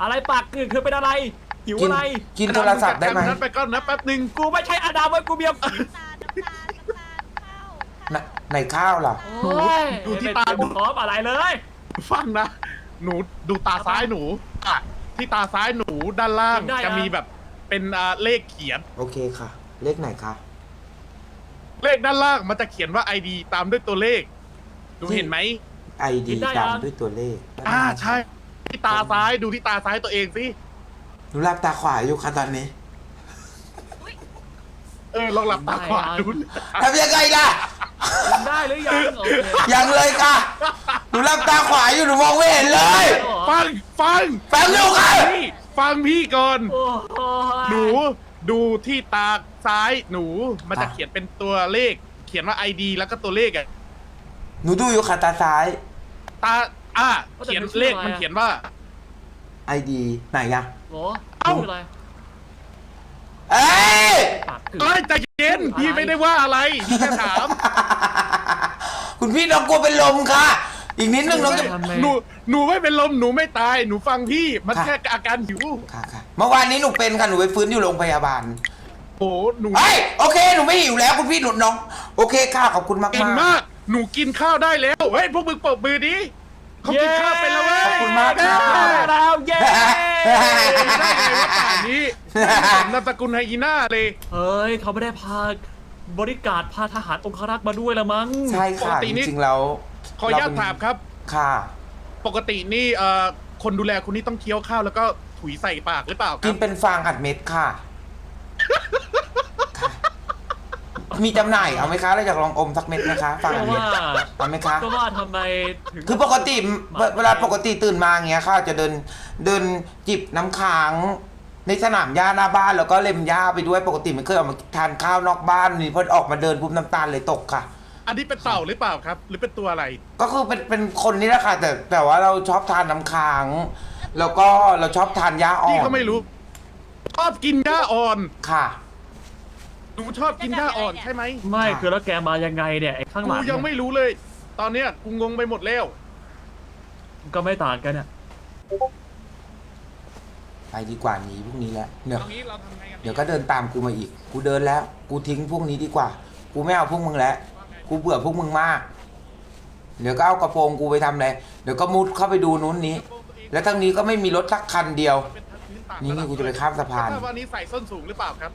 อะไรปากคือคือเป็นอะไร หิวกินอะไร กินโทรศัพท์ได้ไหมนั้นไปก่อนนะแป๊บหนึ่งกูไม่ใช่อดัมเว้ยกูเบียร์น้ำตาลน้ำตาลน้ำตาลข้าวไหนไหนข้าวล่ะ โอ้ยดูที่ตาไม่พร้อมอะไรเลย ฟังนะ หนูดูตาซ้ายหนูอะที่ตาซ้ายหนูด้านล่างได้จะอะมีแบบเป็นอ่าเลขเขียน โอเคค่ะ เลขไหนคะ เลขด้านล่างมันจะเขียนว่า ID ตามด้วยตัวเลขหนูเห็นไหมไอดีตามด้วยตัวเลขอ่าใช่ ที่ตาซ้ายดูที่ตาซ้ายตัวเองสิ หนูรับตาขวาอยู่ค่ะตอนนี้เออลองหลับตาขวาดูทำยังไงล่ะกินได้หรือยังโอเคยังเลยค่ะ หนูรับตาขวาอยู่หนูมองไม่เห็นเลย ฟังฟังฟังอยู่ค่ะพี่ฟังพี่ก่อน โอ้ยหนูดูที่ตาซ้ายหนูมันจะอะเขียนเป็นตัวเลข เขียนว่า ID แล้วก็ตัวเลขอะหนูดูอยู่ค่ะตาซ้าย ตา อะเขียนเลขมันเขียนว่า ไอดีไหนอะโอ้เอ้า ชื่ออะไรเอ้ย ปากคือเอ้ยใจเย็นพี่ไม่ได้ว่าอะไรพี่แค่ถามคุณพี่น้องกลัวเป็นลมค่ะ อีกนิดนึงน้องจะ ทำไม หนูหนูไม่เป็นลมหนูไม่ตายหนูฟังพี่มันค่ะ แค่อาการหิวค่ะค่ะเมื่อวานนี้หนูเป็นค่ะหนูไปฟื้นอยู่โรงพยาบาลโอ้หนูเฮ้ยโอเคหนูไม่หิวแล้วคุณพี่หนูน้อง โอเคค่ะขอบคุณมากเก่งมากมาก หนูกินข้าวได้แล้วเฮ้ยพวกมึงปรบมือดิ เขากินข้าวไปแล้วเว้ยขอบคุณมากได้ค่ะแล้วเย้ ได้ไงว่าป่านนี้นามสกุลไฮยีน่าเลยเฮ้ย เขาไม่ได้พาบริการดพาทหารองครักษ์มาด้วยละมั้ง ใช่ค่ะปกติจนี่ริงๆแล้วขออนุญาตถามครับ ค่ะ ปกตินี่เอ่อคนดูแลคุณนี่ต้องเคี้ยวข้าวแล้วก็ถุยใส่ปากหรือเปล่าคกิรันบเป็นฟางอัดเม็ดค่ะค่ะ มีจำหน่ายเอาไหมคะเราอยากลองอมสักเม็ดไหมคะฟางก็อัดเม็ดว่าเอาไหมคะ ก็ว่าทำไมถึงคือปกติเวเวลาปกติตื่นมาอย่างเงี้ยค่ะ จะเดินเดินจิบน้ำค้าง ในสนามหญ้าหน้าบ้านแล้วก็เล็มหญ้าไปด้วยปกติไม่เคยออกมาทานข้าวนอกบ้านนี่พอออกมาเดินปุ๊บน้ำตาลเลยตกค่ะ อันนี้เป็นเต่าหรือเปล่าครับ หรือเป็นตัวอะไร ก็คือเป็นเป็นคนนี่แหละค่ะแต่แต่ว่าเราชอบทานน้ำค้าง แล้วก็เราชอบทานหญ้าอ่อนพี่ก็ไม่รู้ชอบกินหญ้าอ่อนค่ะ หนูชอบกินหญ้าอ่อนใช่ไหมไม่คือแล้วแกมายังไงเนี่ยไอ้ข้างหกูลังยังไม่รู้เลย ตอนเนี้ยกูงงไปหมดแล้ว ก็ไม่ต่างกันเนี่ยไปดีกว่าหนีพวกนี้แล้วเดี๋ยวตอนนี้เราทำไงกันเดี๋ยวก็เดินตามกูมาอีก กูเดินแล้ว กูทิ้งพวกนี้ดีกว่า กูไม่เอาพวกมึงแล้ว กูเบื่อพวกมึงมาก เดี๋ยวก็เอากระโปรงกูไปทำอะไร เดี๋ยวก็มุดเข้าไปดูนู้นนี้ แล้วทั้งนี้ก็ไม่มีรถสักคันเดียวเป็นพื้ต่างนี่ไงกูจะไปข้ามสะพานถ้าวันนี้ใส่ส้นสูงหรือเปล่าครับ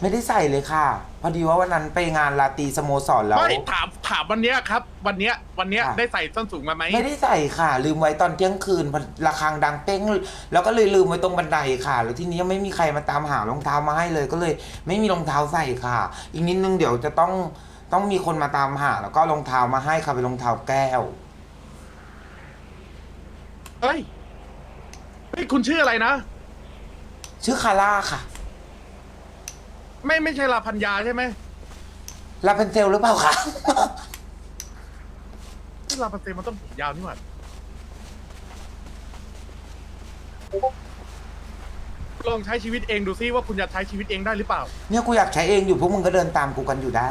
ไม่ได้ใส่เลยค่ะ พอดีว่าวันนั้นไปงานลาตรีสโมสรแล้ว ไม่ถามถามวันเนี้ยครับ วันเนี้ยวันเนี้ยค่ะ ได้ใส่ส้นสูงมาไหมไม่ได้ใส่ค่ะ ลืมไว้ตอนเที่ยงคืนพอระฆังดังเป้ง แล้วก็เลยลืมไว้ตรงบันไดค่ะ แล้วทีนี้ไม่มีใครมาตามหารองเท้ามาให้เลย ก็เลย ไม่มีรองเท้าใส่ค่ะ อีกนิดนึงเดี๋ยวจะต้องต้องมีคนมาตามหา แล้วก็รองเท้ามาให้ค่ะเป็นรองเท้าแก้ว เฮ้ยเฮ้ยคุณชื่ออะไรนะ ชื่อคาร่าค่ะ ไม่ไม่ใช่ลาพัญญาใช่ไหมลาเพนเซลหรือเปล่าคะที่ลาพันเซมันต้องผมยาวนี่หว่าลองใช้ชีวิตเองดูซิว่าคุณจะใช้ชีวิตเองได้หรือเปล่า เนี่ยกูอยากใช้เองอยู่พวกมึงก็เดินตามกูกันอยู่ได้